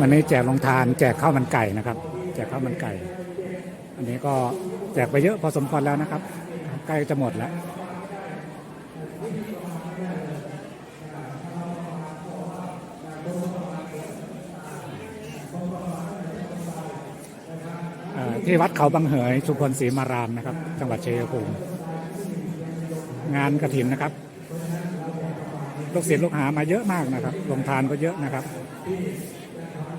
วันนี้แจกลงทานแจกข้าวมันไก่นะครับ แจกข้าวมันไก่ อันนี้ก็แจกไปเยอะพอสมควรแล้วนะครับ ใกล้จะหมดแล้วที่วัดเขาบางเหยสุพลศรีมารามนะครับ จังหวัดชัยภูมิงานกระถินนะครับ ลูกศิษย์ลูกหามาเยอะมากนะครับลงทานก็เยอะนะครับ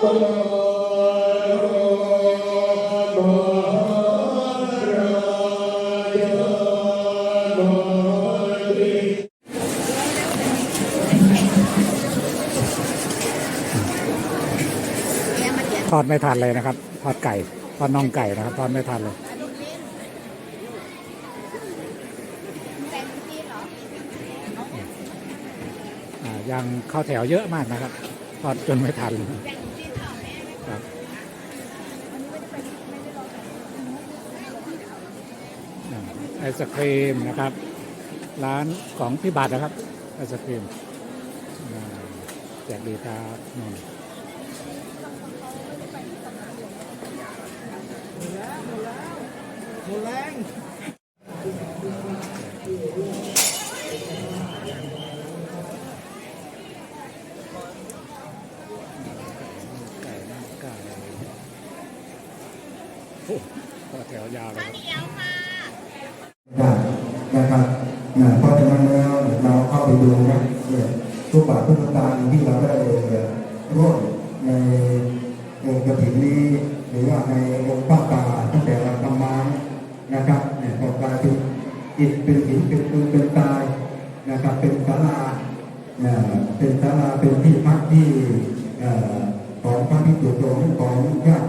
ทอดไม่ทันเลยนะครับ ทอดไก่ ทอดน่องไก่นะครับ ทอดไม่ทันเลย ยังเข้าแถวเยอะมากนะครับ ทอดจนไม่ทัน ครับไอศครีมนะครับ ร้านของพี่บาทนะครับไอศครีมแจกดีครับนนหมดแรง ไก่หน้าไก่โอ้ ต่อแถวยาวเลยครับได้นะครับนะเพราะฉะนั้นแล้วเราเข้าไปดูนะเนี่ยทุกบาททุกสตางค์ที่เราได้เร่วมในองค์กฐินนี้หรือว่าในองค์พระป่าตั้งแต่เราทำมานะครับเนี่ยก็กลายเป็นอิฐเป็นหินเป็นปืนเป็นตายนะครับเป็นศาลาเนี่ยเป็นศาลาเป็นที่พักที่เอ่อของพระภิกษุสงฆ์ของญาติ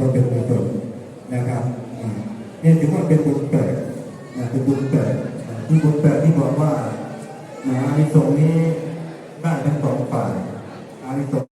ก็เป็นบุญบำเกินะครับเนี่ยถือว่าเป็นบุญเกิดนะเป็นบุญเกิดที่บุญเกิดที่บอกว่านะอานิสงส์นี้ได้ทั้งสองฝ่ายอานิสงส์